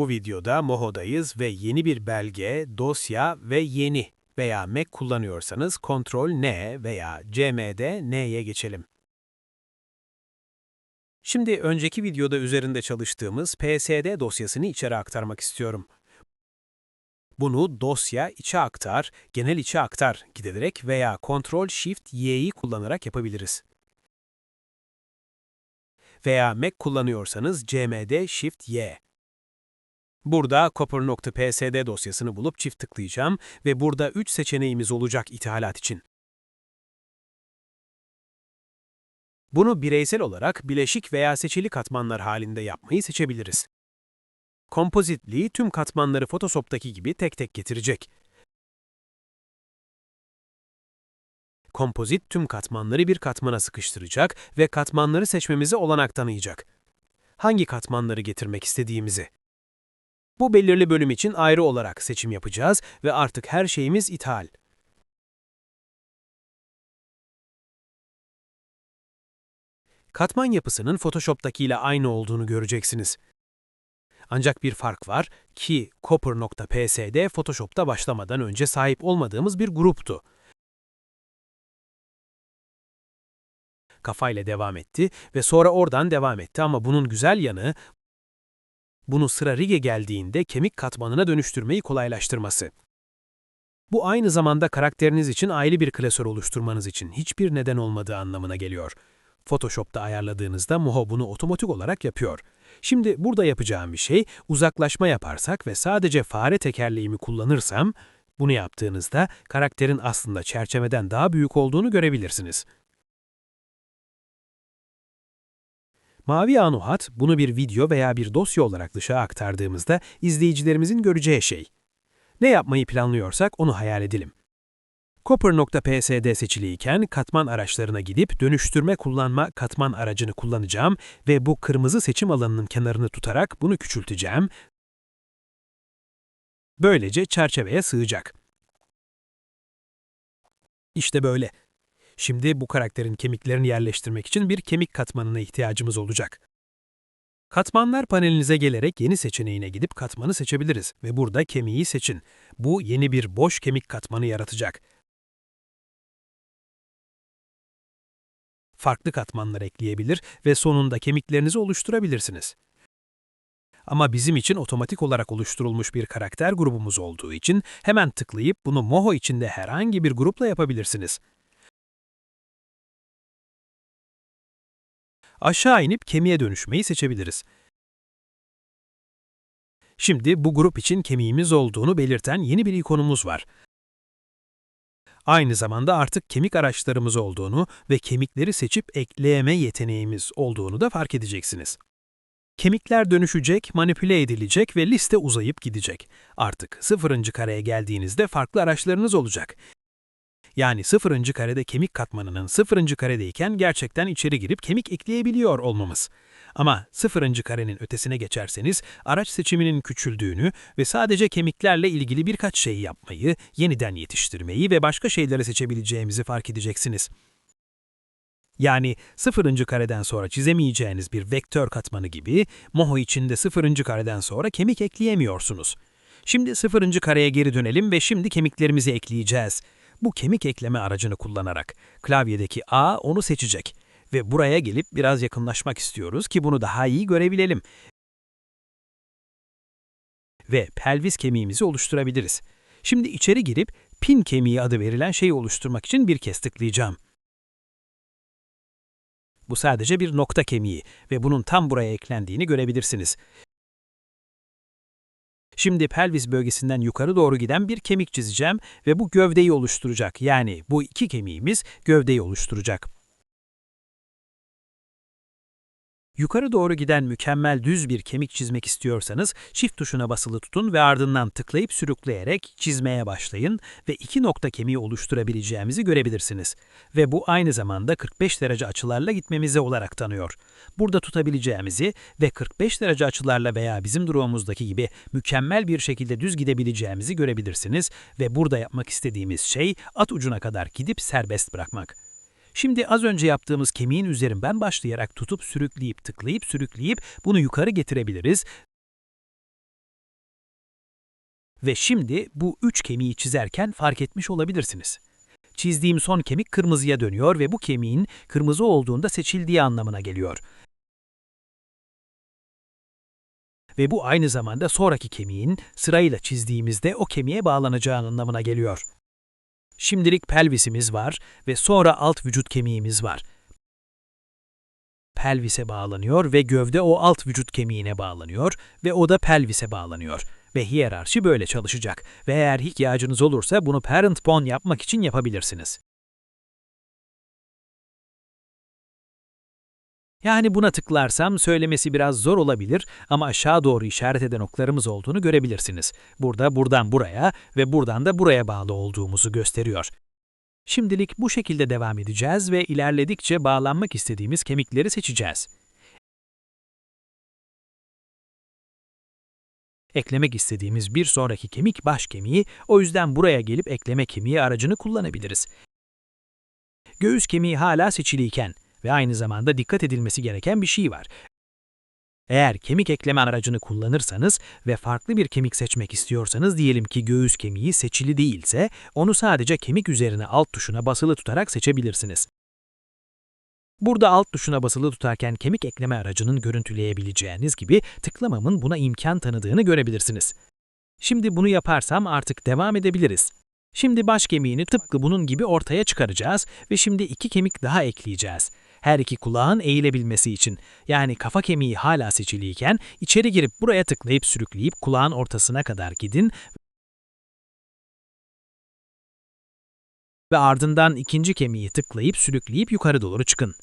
Bu videoda Moho'dayız ve yeni bir belge, dosya ve yeni veya Mac kullanıyorsanız Ctrl N veya CM'de N'ye geçelim. Şimdi önceki videoda üzerinde çalıştığımız PSD dosyasını içeri aktarmak istiyorum. Bunu dosya içe aktar, genel içe aktar giderek veya Ctrl Shift Y'yi kullanarak yapabiliriz. Veya Mac kullanıyorsanız CM'de Shift Y. Burada copper.psd dosyasını bulup çift tıklayacağım ve burada 3 seçeneğimiz olacak ithalat için. Bunu bireysel olarak bileşik veya seçili katmanlar halinde yapmayı seçebiliriz. Kompozitliği tüm katmanları Photoshop'taki gibi tek tek getirecek. Kompozit tüm katmanları bir katmana sıkıştıracak ve katmanları seçmemize olanak tanıyacak. Hangi katmanları getirmek istediğimizi. Bu belirli bölüm için ayrı olarak seçim yapacağız ve artık her şeyimiz ithal. Katman yapısının Photoshop'takiyle aynı olduğunu göreceksiniz. Ancak bir fark var ki Copper.psd Photoshop'ta başlamadan önce sahip olmadığımız bir gruptu. Kafayla devam etti ve sonra oradan devam etti ama bunun güzel yanı bunu sıra Rig'e geldiğinde kemik katmanına dönüştürmeyi kolaylaştırması. Bu aynı zamanda karakteriniz için ayrı bir klasör oluşturmanız için hiçbir neden olmadığı anlamına geliyor. Photoshop'ta ayarladığınızda Moho bunu otomatik olarak yapıyor. Şimdi burada yapacağım bir şey, uzaklaşma yaparsak ve sadece fare tekerleğimi kullanırsam, bunu yaptığınızda karakterin aslında çerçeveden daha büyük olduğunu görebilirsiniz. Mavi anuhat, bunu bir video veya bir dosya olarak dışa aktardığımızda izleyicilerimizin göreceği şey. Ne yapmayı planlıyorsak onu hayal edelim. Copper.psd seçiliyken katman araçlarına gidip dönüştürme kullanma katman aracını kullanacağım ve bu kırmızı seçim alanının kenarını tutarak bunu küçülteceğim. Böylece çerçeveye sığacak. İşte böyle. Şimdi bu karakterin kemiklerini yerleştirmek için bir kemik katmanına ihtiyacımız olacak. Katmanlar panelinize gelerek yeni seçeneğine gidip katmanı seçebiliriz ve burada kemiği seçin. Bu yeni bir boş kemik katmanı yaratacak. Farklı katmanlar ekleyebilir ve sonunda kemiklerinizi oluşturabilirsiniz. Ama bizim için otomatik olarak oluşturulmuş bir karakter grubumuz olduğu için hemen tıklayıp bunu Moho içinde herhangi bir grupla yapabilirsiniz. Aşağı inip kemiğe dönüşmeyi seçebiliriz. Şimdi bu grup için kemiğimiz olduğunu belirten yeni bir ikonumuz var. Aynı zamanda artık kemik araçlarımız olduğunu ve kemikleri seçip ekleyeme yeteneğimiz olduğunu da fark edeceksiniz. Kemikler dönüşecek, manipüle edilecek ve liste uzayıp gidecek. Artık sıfırıncı kareye geldiğinizde farklı araçlarınız olacak. Yani sıfırıncı karede kemik katmanının sıfırıncı karedeyken gerçekten içeri girip kemik ekleyebiliyor olmamız. Ama sıfırıncı karenin ötesine geçerseniz araç seçiminin küçüldüğünü ve sadece kemiklerle ilgili birkaç şey yapmayı, yeniden yetiştirmeyi ve başka şeyleri seçebileceğimizi fark edeceksiniz. Yani sıfırıncı kareden sonra çizemeyeceğiniz bir vektör katmanı gibi, Moho içinde sıfırıncı kareden sonra kemik ekleyemiyorsunuz. Şimdi sıfırıncı kareye geri dönelim ve şimdi kemiklerimizi ekleyeceğiz. Bu kemik ekleme aracını kullanarak klavyedeki A onu seçecek ve buraya gelip biraz yakınlaşmak istiyoruz ki bunu daha iyi görebilelim. Ve pelvis kemiğimizi oluşturabiliriz. Şimdi içeri girip pin kemiği adı verilen şeyi oluşturmak için bir kez tıklayacağım. Bu sadece bir nokta kemiği ve bunun tam buraya eklendiğini görebilirsiniz. Şimdi pelvis bölgesinden yukarı doğru giden bir kemik çizeceğim ve bu gövdeyi oluşturacak. Yani bu iki kemiğimiz gövdeyi oluşturacak. Yukarı doğru giden mükemmel düz bir kemik çizmek istiyorsanız Shift tuşuna basılı tutun ve ardından tıklayıp sürükleyerek çizmeye başlayın ve iki nokta kemiği oluşturabileceğimizi görebilirsiniz. Ve bu aynı zamanda 45 derece açılarla gitmemize olarak tanıyor. Burada tutabileceğimizi ve 45 derece açılarla veya bizim durumumuzdaki gibi mükemmel bir şekilde düz gidebileceğimizi görebilirsiniz ve burada yapmak istediğimiz şey at ucuna kadar gidip serbest bırakmak. Şimdi az önce yaptığımız kemiğin üzerinden başlayarak tutup sürükleyip tıklayıp sürükleyip bunu yukarı getirebiliriz Ve şimdi bu üç kemiği çizerken fark etmiş olabilirsiniz. Çizdiğim son kemik kırmızıya dönüyor ve bu kemiğin kırmızı olduğunda seçildiği anlamına geliyor. Ve bu aynı zamanda sonraki kemiğin sırayla çizdiğimizde o kemiğe bağlanacağı anlamına geliyor. Şimdilik pelvisimiz var ve sonra alt vücut kemiğimiz var. Pelvise bağlanıyor ve gövde o alt vücut kemiğine bağlanıyor ve o da pelvise bağlanıyor. Ve hiyerarşi böyle çalışacak ve eğer ihtiyacınız olursa bunu parent bone yapmak için yapabilirsiniz. Yani buna tıklarsam söylemesi biraz zor olabilir ama aşağı doğru işaret eden oklarımız olduğunu görebilirsiniz. Burada buradan buraya ve buradan da buraya bağlı olduğumuzu gösteriyor. Şimdilik bu şekilde devam edeceğiz ve ilerledikçe bağlanmak istediğimiz kemikleri seçeceğiz. Eklemek istediğimiz bir sonraki kemik baş kemiği, o yüzden buraya gelip ekleme kemiği aracını kullanabiliriz. Göğüs kemiği hala seçiliyken ve aynı zamanda dikkat edilmesi gereken bir şey var. Eğer kemik ekleme aracını kullanırsanız ve farklı bir kemik seçmek istiyorsanız diyelim ki göğüs kemiği seçili değilse, onu sadece kemik üzerine alt tuşuna basılı tutarak seçebilirsiniz. Burada alt tuşuna basılı tutarken kemik ekleme aracının görüntüleyebileceğiniz gibi tıklamamın buna imkan tanıdığını görebilirsiniz. Şimdi bunu yaparsam artık devam edebiliriz. Şimdi baş kemiğini tıpkı bunun gibi ortaya çıkaracağız ve şimdi iki kemik daha ekleyeceğiz. Her iki kulağın eğilebilmesi için. Yani kafa kemiği hala seçiliyken içeri girip buraya tıklayıp sürükleyip kulağın ortasına kadar gidin ve ardından ikinci kemiği tıklayıp sürükleyip yukarı doğru çıkın.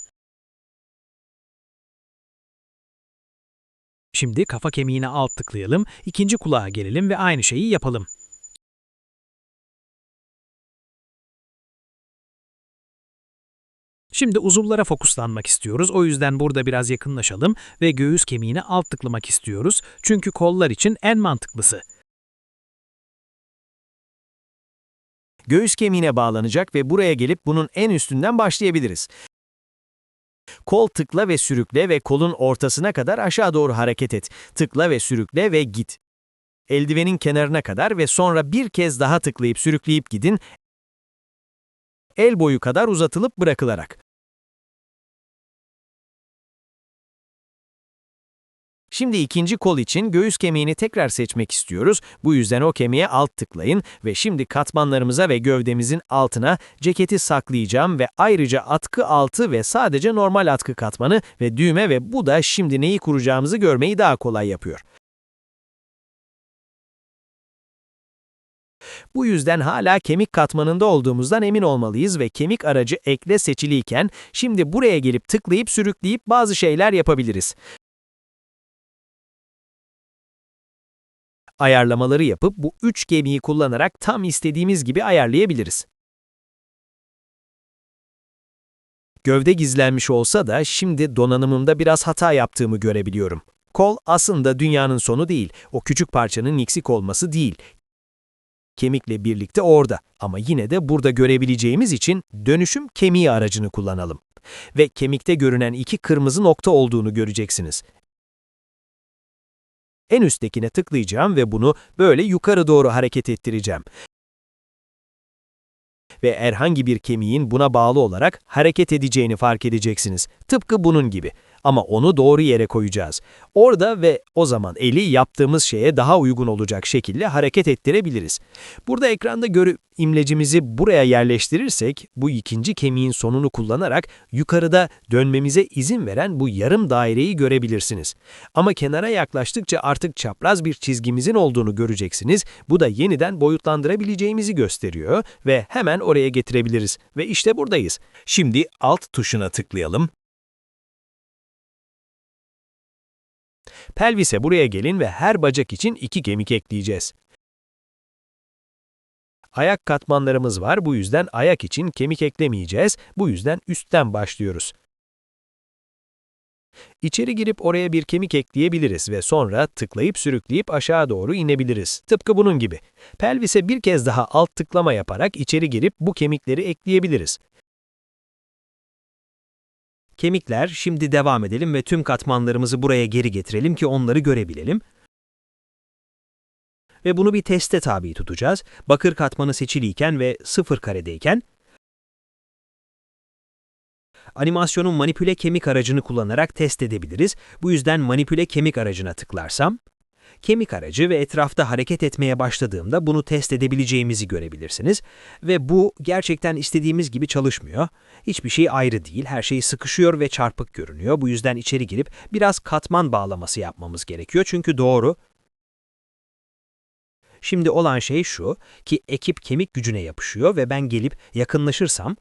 Şimdi kafa kemiğine alt tıklayalım, ikinci kulağa gelelim ve aynı şeyi yapalım. Şimdi uzuvlara fokuslanmak istiyoruz. O yüzden burada biraz yakınlaşalım ve göğüs kemiğine alt tıklamak istiyoruz. Çünkü kollar için en mantıklısı. Göğüs kemiğine bağlanacak ve buraya gelip bunun en üstünden başlayabiliriz. Kol tıkla ve sürükle ve kolun ortasına kadar aşağı doğru hareket et. Tıkla ve sürükle ve git. Eldivenin kenarına kadar ve sonra bir kez daha tıklayıp sürükleyip gidin. El boyu kadar uzatılıp bırakılarak. Şimdi ikinci kol için göğüs kemiğini tekrar seçmek istiyoruz. Bu yüzden o kemiğe alt tıklayın ve şimdi katmanlarımıza ve gövdemizin altına ceketi saklayacağım ve ayrıca atkı altı ve sadece normal atkı katmanı ve düğme ve bu da şimdi neyi kuracağımızı görmeyi daha kolay yapıyor. Bu yüzden hala kemik katmanında olduğumuzdan emin olmalıyız ve kemik aracı ekle seçiliyken şimdi buraya gelip tıklayıp sürükleyip bazı şeyler yapabiliriz. Ayarlamaları yapıp bu üç kemiği kullanarak tam istediğimiz gibi ayarlayabiliriz. Gövde gizlenmiş olsa da şimdi donanımımda biraz hata yaptığımı görebiliyorum. Kol aslında dünyanın sonu değil, o küçük parçanın eksik olması değil. Kemikle birlikte orada ama yine de burada görebileceğimiz için dönüşüm kemiği aracını kullanalım. Ve kemikte görünen iki kırmızı nokta olduğunu göreceksiniz. En üsttekine tıklayacağım ve bunu böyle yukarı doğru hareket ettireceğim. Ve herhangi bir kemiğin buna bağlı olarak hareket edeceğini fark edeceksiniz. Tıpkı bunun gibi. Ama onu doğru yere koyacağız. Orada ve o zaman eli yaptığımız şeye daha uygun olacak şekilde hareket ettirebiliriz. Burada ekranda görüp imlecimizi buraya yerleştirirsek, bu ikinci kemiğin sonunu kullanarak yukarıda dönmemize izin veren bu yarım daireyi görebilirsiniz. Ama kenara yaklaştıkça artık çapraz bir çizgimizin olduğunu göreceksiniz. Bu da yeniden boyutlandırabileceğimizi gösteriyor ve hemen oraya getirebiliriz. Ve işte buradayız. Şimdi alt tuşuna tıklayalım. Pelvise buraya gelin ve her bacak için iki kemik ekleyeceğiz. Ayak katmanlarımız var, bu yüzden ayak için kemik eklemeyeceğiz, bu yüzden üstten başlıyoruz. İçeri girip oraya bir kemik ekleyebiliriz ve sonra tıklayıp sürükleyip aşağı doğru inebiliriz. Tıpkı bunun gibi. Pelvise bir kez daha alt tıklama yaparak içeri girip bu kemikleri ekleyebiliriz. Kemikler, şimdi devam edelim ve tüm katmanlarımızı buraya geri getirelim ki onları görebilelim. Ve bunu bir teste tabi tutacağız. Bakır katmanı seçiliyken ve sıfır karedeyken animasyonun manipüle kemik aracını kullanarak test edebiliriz. Bu yüzden manipüle kemik aracına tıklarsam, kemik aracı ve etrafta hareket etmeye başladığımda bunu test edebileceğimizi görebilirsiniz. Ve bu gerçekten istediğimiz gibi çalışmıyor. Hiçbir şey ayrı değil, her şey sıkışıyor ve çarpık görünüyor. Bu yüzden içeri girip biraz katman bağlaması yapmamız gerekiyor çünkü doğru. Şimdi olan şey şu ki ekip kemik gücüne yapışıyor ve ben gelip yakınlaşırsam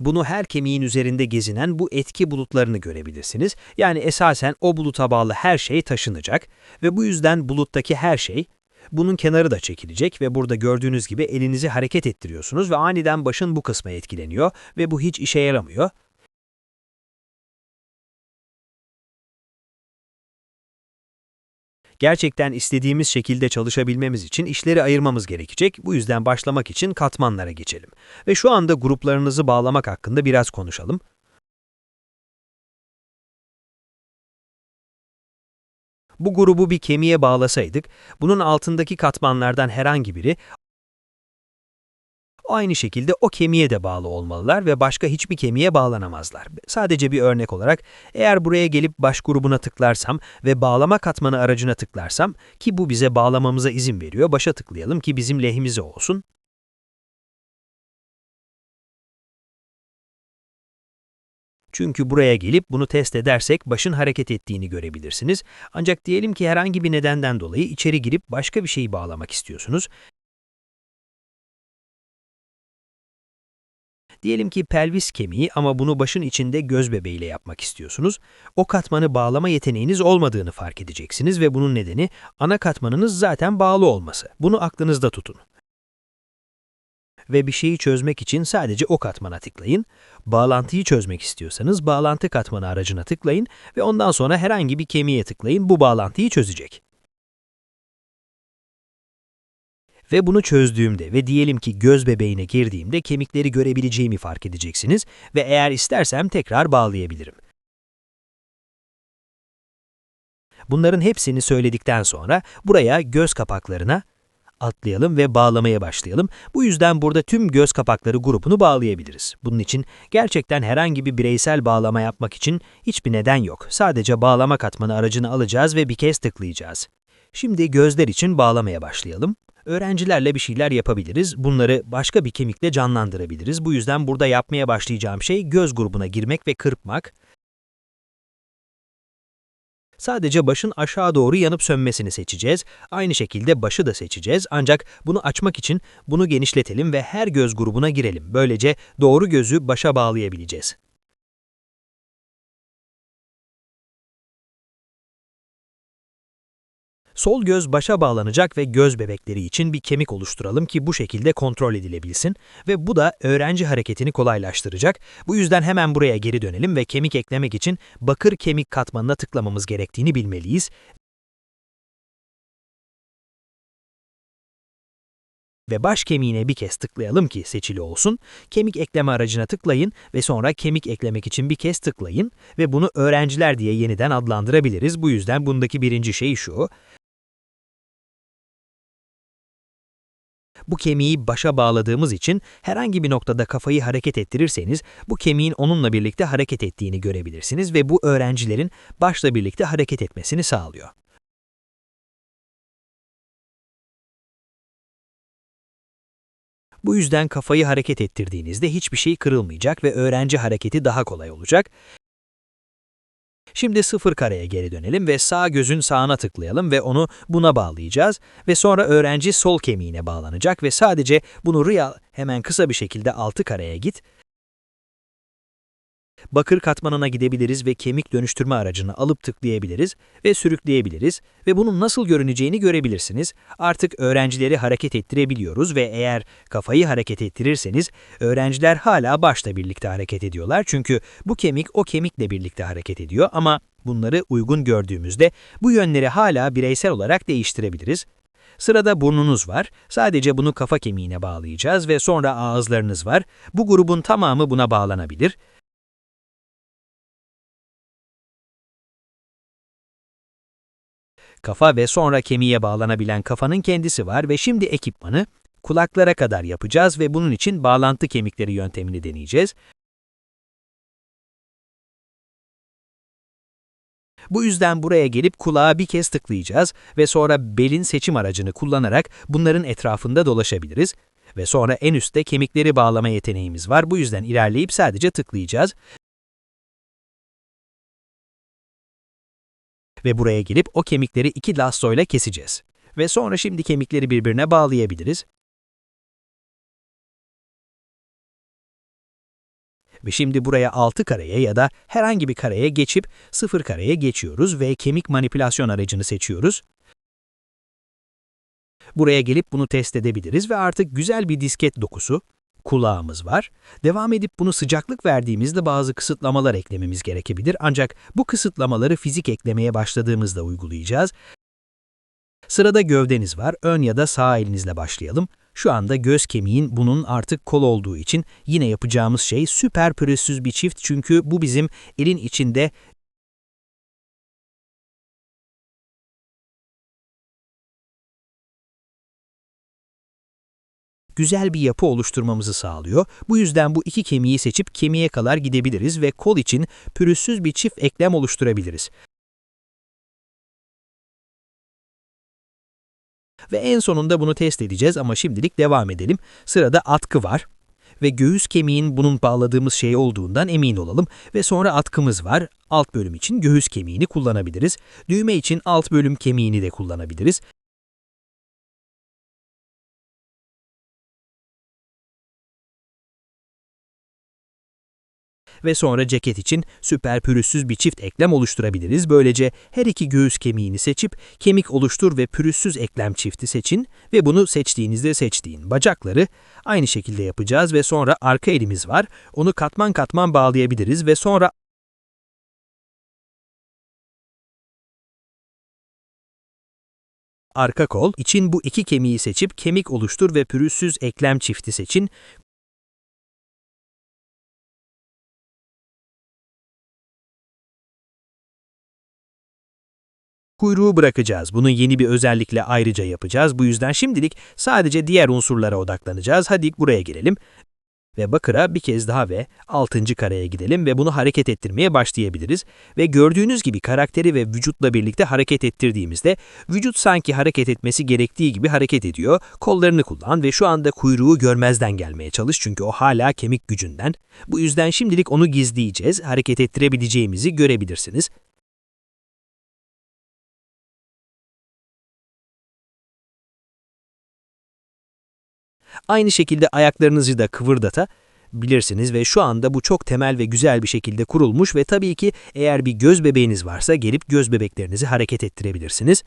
bunu her kemiğin üzerinde gezinen bu etki bulutlarını görebilirsiniz. Yani esasen o buluta bağlı her şey taşınacak ve bu yüzden buluttaki her şey, bunun kenarı da çekilecek ve burada gördüğünüz gibi elinizi hareket ettiriyorsunuz ve aniden başın bu kısmı etkileniyor ve bu hiç işe yaramıyor. Gerçekten istediğimiz şekilde çalışabilmemiz için işleri ayırmamız gerekecek. Bu yüzden başlamak için katmanlara geçelim. Ve şu anda gruplarınızı bağlamak hakkında biraz konuşalım. Bu grubu bir kemiğe bağlasaydık, bunun altındaki katmanlardan herhangi biri aynı şekilde o kemiğe de bağlı olmalılar ve başka hiçbir kemiğe bağlanamazlar. Sadece bir örnek olarak eğer buraya gelip baş grubuna tıklarsam ve bağlama katmanı aracına tıklarsam ki bu bize bağlamamıza izin veriyor, başa tıklayalım ki bizim lehimize olsun. Çünkü buraya gelip bunu test edersek başın hareket ettiğini görebilirsiniz. Ancak diyelim ki herhangi bir nedenden dolayı içeri girip başka bir şeyi bağlamak istiyorsunuz. Diyelim ki pelvis kemiği ama bunu başın içinde göz bebeğiyle yapmak istiyorsunuz. O katmanı bağlama yeteneğiniz olmadığını fark edeceksiniz ve bunun nedeni ana katmanınız zaten bağlı olması. Bunu aklınızda tutun. Ve bir şeyi çözmek için sadece o katmana tıklayın. Bağlantıyı çözmek istiyorsanız bağlantı katmanı aracına tıklayın ve ondan sonra herhangi bir kemiğe tıklayın. Bu bağlantıyı çözecek. Ve bunu çözdüğümde ve diyelim ki göz bebeğine girdiğimde kemikleri görebileceğimi fark edeceksiniz ve eğer istersem tekrar bağlayabilirim. Bunların hepsini söyledikten sonra buraya göz kapaklarına atlayalım ve bağlamaya başlayalım. Bu yüzden burada tüm göz kapakları grubunu bağlayabiliriz. Bunun için gerçekten herhangi bir bireysel bağlama yapmak için hiçbir neden yok. Sadece bağlama katmanı aracını alacağız ve bir kez tıklayacağız. Şimdi gözler için bağlamaya başlayalım. Öğrencilerle bir şeyler yapabiliriz. Bunları başka bir kemikle canlandırabiliriz. Bu yüzden burada yapmaya başlayacağım şey göz grubuna girmek ve kırpmak. Sadece başın aşağı doğru yanıp sönmesini seçeceğiz. Aynı şekilde başı da seçeceğiz. Ancak bunu açmak için bunu genişletelim ve her göz grubuna girelim. Böylece doğru gözü başa bağlayabileceğiz. Sol göz başa bağlanacak ve göz bebekleri için bir kemik oluşturalım ki bu şekilde kontrol edilebilsin ve bu da öğrenci hareketini kolaylaştıracak. Bu yüzden hemen buraya geri dönelim ve kemik eklemek için bakır kemik katmanına tıklamamız gerektiğini bilmeliyiz. Ve baş kemiğine bir kez tıklayalım ki seçili olsun. Kemik ekleme aracına tıklayın ve sonra kemik eklemek için bir kez tıklayın ve bunu öğrenciler diye yeniden adlandırabiliriz. Bu yüzden bundaki birinci şey şu. Bu kemiği başa bağladığımız için herhangi bir noktada kafayı hareket ettirirseniz bu kemiğin onunla birlikte hareket ettiğini görebilirsiniz ve bu öğrencilerin başla birlikte hareket etmesini sağlıyor. Bu yüzden kafayı hareket ettirdiğinizde hiçbir şey kırılmayacak ve öğrenci hareketi daha kolay olacak. Şimdi sıfır kareye geri dönelim ve sağ gözün sağına tıklayalım ve onu buna bağlayacağız. Ve sonra öğrenci sol kemiğine bağlanacak ve sadece bunu real hemen kısa bir şekilde altı kareye git bakır katmanına gidebiliriz ve kemik dönüştürme aracını alıp tıklayabiliriz ve sürükleyebiliriz ve bunun nasıl görüneceğini görebilirsiniz. Artık öğrencileri hareket ettirebiliyoruz ve eğer kafayı hareket ettirirseniz öğrenciler hala başla birlikte hareket ediyorlar çünkü bu kemik o kemikle birlikte hareket ediyor ama bunları uygun gördüğümüzde bu yönleri hala bireysel olarak değiştirebiliriz. Sırada burnunuz var. Sadece bunu kafa kemiğine bağlayacağız ve sonra ağızlarınız var. Bu grubun tamamı buna bağlanabilir. Kafa ve sonra kemiğe bağlanabilen kafanın kendisi var ve şimdi ekipmanı kulaklara kadar yapacağız ve bunun için bağlantı kemikleri yöntemini deneyeceğiz. Bu yüzden buraya gelip kulağa bir kez tıklayacağız ve sonra belin seçim aracını kullanarak bunların etrafında dolaşabiliriz. Ve sonra en üstte kemikleri bağlama yeteneğimiz var. Bu yüzden ilerleyip sadece tıklayacağız. Ve buraya gelip o kemikleri iki lastoyla keseceğiz. Ve sonra şimdi kemikleri birbirine bağlayabiliriz. Ve şimdi buraya 6 kareye ya da herhangi bir kareye geçip 0 kareye geçiyoruz ve kemik manipülasyon aracını seçiyoruz. Buraya gelip bunu test edebiliriz ve artık güzel bir disket dokusu, kulağımız var. Devam edip bunu sıcaklık verdiğimizde bazı kısıtlamalar eklememiz gerekebilir ancak bu kısıtlamaları fizik eklemeye başladığımızda uygulayacağız. Sırada gövdeniz var. Ön ya da sağ elinizle başlayalım. Şu anda göz kemiğin bunun artık kol olduğu için yine yapacağımız şey süper pürüzsüz bir çift çünkü bu bizim elin içinde güzel bir yapı oluşturmamızı sağlıyor. Bu yüzden bu iki kemiği seçip kemiğe kadar gidebiliriz ve kol için pürüzsüz bir çift eklem oluşturabiliriz. Ve en sonunda bunu test edeceğiz ama şimdilik devam edelim. Sırada atkı var. Ve göğüs kemiğin bunun bağladığımız şey olduğundan emin olalım. Ve sonra atkımız var. Alt bölüm için göğüs kemiğini kullanabiliriz. Düğme için alt bölüm kemiğini de kullanabiliriz. Ve sonra ceket için süper pürüzsüz bir çift eklem oluşturabiliriz. Böylece her iki göğüs kemiğini seçip kemik oluştur ve pürüzsüz eklem çifti seçin ve bunu seçtiğinizde seçtiğin bacakları aynı şekilde yapacağız ve sonra arka elimiz var. Onu katman katman bağlayabiliriz ve sonra arka kol için bu iki kemiği seçip kemik oluştur ve pürüzsüz eklem çifti seçin. Kuyruğu bırakacağız. Bunu yeni bir özellikle ayrıca yapacağız. Bu yüzden şimdilik sadece diğer unsurlara odaklanacağız. Hadi buraya gelelim. Ve bakıra bir kez daha ve 6. kareye gidelim ve bunu hareket ettirmeye başlayabiliriz. Ve gördüğünüz gibi karakteri ve vücutla birlikte hareket ettirdiğimizde vücut sanki hareket etmesi gerektiği gibi hareket ediyor. Kollarını kullan ve şu anda kuyruğu görmezden gelmeye çalış çünkü o hala kemik gücünden. Bu yüzden şimdilik onu gizleyeceğiz. Hareket ettirebileceğimizi görebilirsiniz. Aynı şekilde ayaklarınızı da kıvırdatabilirsiniz ve şu anda bu çok temel ve güzel bir şekilde kurulmuş ve tabii ki eğer bir göz bebeğiniz varsa gelip göz bebeklerinizi hareket ettirebilirsiniz.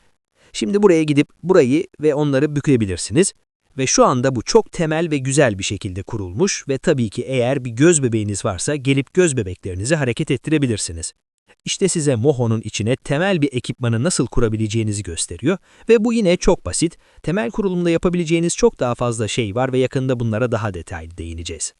Şimdi buraya gidip burayı ve onları bükebilirsiniz. Ve şu anda bu çok temel ve güzel bir şekilde kurulmuş ve tabii ki eğer bir göz bebeğiniz varsa gelip göz bebeklerinizi hareket ettirebilirsiniz. İşte size Moho'nun içine temel bir ekipmanı nasıl kurabileceğinizi gösteriyor ve bu yine çok basit. Temel kurulumda yapabileceğiniz çok daha fazla şey var ve yakında bunlara daha detaylı değineceğiz.